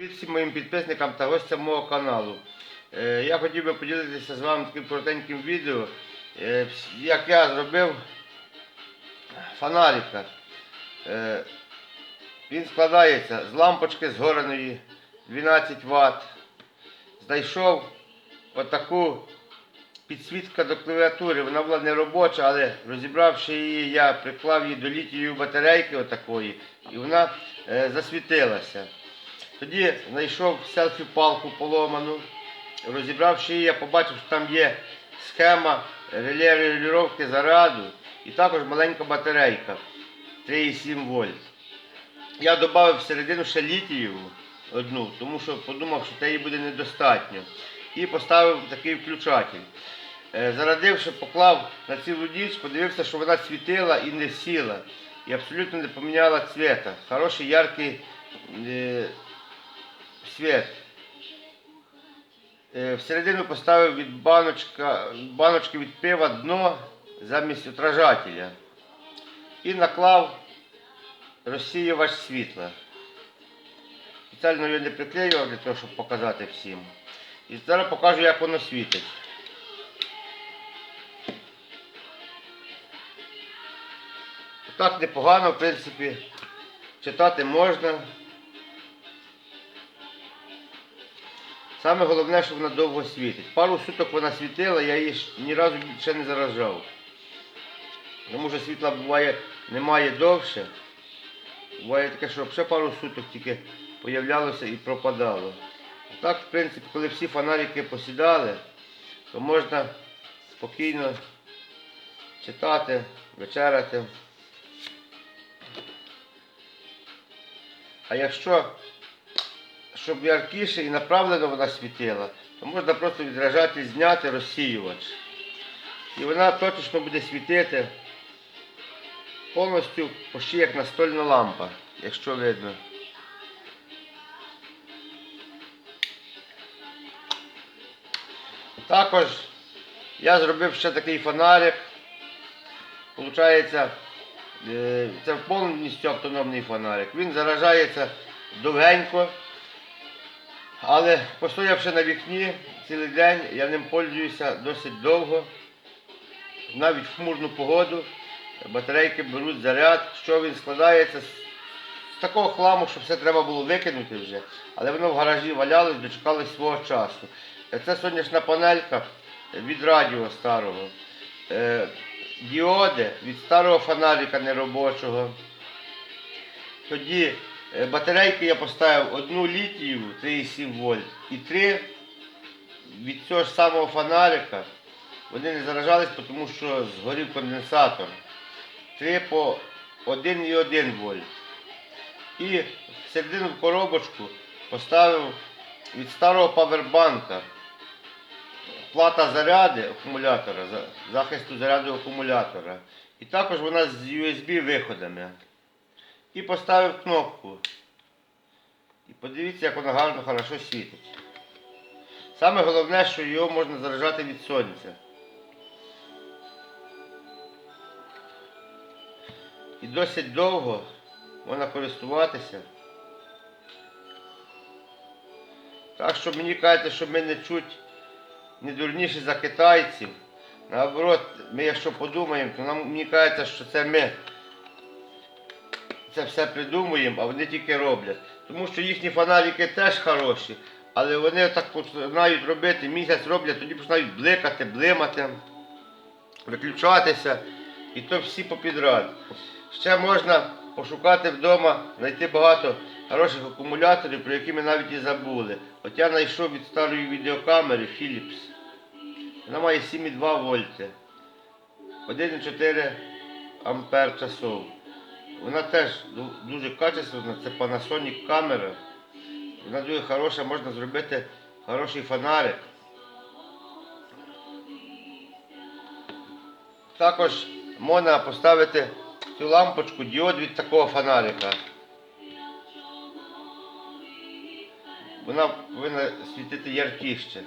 Привіт всім моїм підписникам та гостям мого каналу. Е, Я хотів би поділитися з вами таким коротеньким відео, е, як я зробив фонарика. Е, Він складається з лампочки згореної 12 Вт. Знайшов отаку підсвітка до клавіатури. Вона була не робоча, але розібравши її, я приклав її до літієвої батарейки отакої, і вона засвітилася. Тоді знайшов селфі-палку поломану. Розібравши її, я побачив, що там є схема реле регулювання заряду і також маленька батарейка 3,7 вольт. Я додав всередину ще літієву одну, тому що подумав, що її буде недостатньо. І поставив такий включатель. Е, Зарадивши, поклав на цілу ніч, подивився, що вона світила і не сіла. І абсолютно не поміняла цвіта. Хороший яркий е, світ. Е, Всередину поставив від баночка, баночки від пива дно замість отражателя. І наклав розсіювач світла. Спеціально його не приклеював для того, щоб показати всім. І зараз покажу, як воно світить. Так непогано, в принципі, читати можна. Саме головне, що вона довго світить. Пару суток вона світила, я її ні разу ще не заражав. Тому що світла буває немає довше. Буває таке, що ще пару суток тільки появлялося і пропадало. Так, в принципі, коли всі фонарики посідали, то можна спокійно читати, вечеряти. А якщо щоб яркіше і направлено вона світила, то можна просто відражати, зняти розсіювач. І вона точно буде світити повністю почти як настольна лампа, якщо видно. Також я зробив ще такий фонарик. Получається, е, це повністю автономний фонарик. Він заражається довгенько. Але постоявши на вікні цілий день, я ним пользуюся досить довго. Навіть в хмурну погоду батарейки беруть заряд, що він складається з такого хламу, що все треба було викинути вже. Але воно в гаражі валялось, дочекалось свого часу. Це сонячна панелька від радіо старого. Е, Діоди від старого фонарика неробочого. Тоді батарейки я поставив одну літію 3,7 вольт і три від цього ж самого фонарика. Вони не заражались, тому що згорів конденсатор. Три по 1,1 вольт. І в коробочку поставив від старого павербанка плата заряди акумулятора, захисту заряду акумулятора. І також вона з USB виходами. І поставив кнопку. І подивіться, як вона гарно, хорошо світить. Саме головне, що його можна заражати від сонця. І досить довго можна користуватися. Так що мені кажеться, що ми не чуть не дурніші за китайців. Наоборот, ми якщо подумаємо, то нам мені кажеться, що це ми це все придумуємо, а вони тільки роблять. Тому що їхні фонарики теж хороші, але вони так починають робити, місяць роблять, тоді починають бликати, блимати, виключатися. І то всі попідряд. Ще можна пошукати вдома, знайти багато хороших акумуляторів, про які ми навіть і забули. От я знайшов від старої відеокамери Philips. Вона має 7,2 вольти. 1,4 ампер часов. Вона теж дуже качественна, це Panasonic камера. Вона дуже хороша, можна зробити хороший фонарик. Також можна поставити цю лампочку діод від такого фонарика. Вона повинна світити яркіше.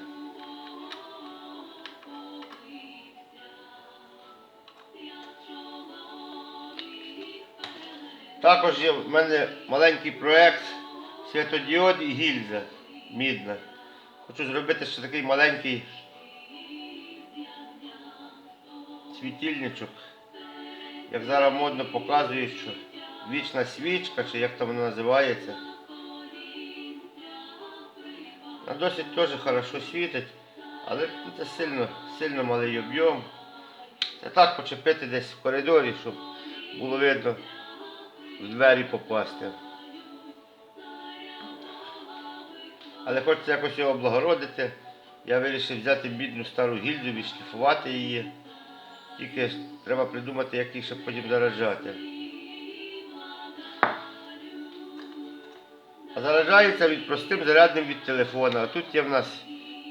Також є в мене маленький проєкт світодіод і гільза мідна. Хочу зробити ще такий маленький світильничок. Як зараз модно показують, що вічна свічка, чи як там воно називається. Вона досить теж хорошо світить, але це сильно, сильно малий об'єм. Це так почепити десь в коридорі, щоб було видно в двері попасти. Але хочеться якось його облагородити. Я вирішив взяти бідну стару гільзу, відшліфувати її. Тільки треба придумати, як їх ще потім заражати. А заражається від простим зарядним від телефона. А тут є в нас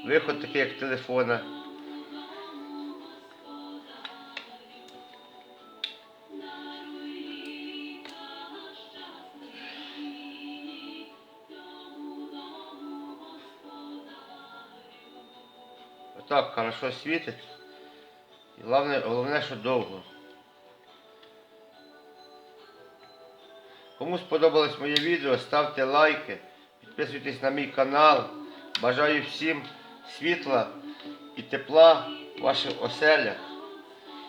виход такий, як телефона. Отак хорошо світить. І головне, головне, що довго. Кому сподобалось моє відео, ставте лайки, підписуйтесь на мій канал. Бажаю всім світла і тепла в ваших оселях.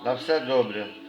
На все добре.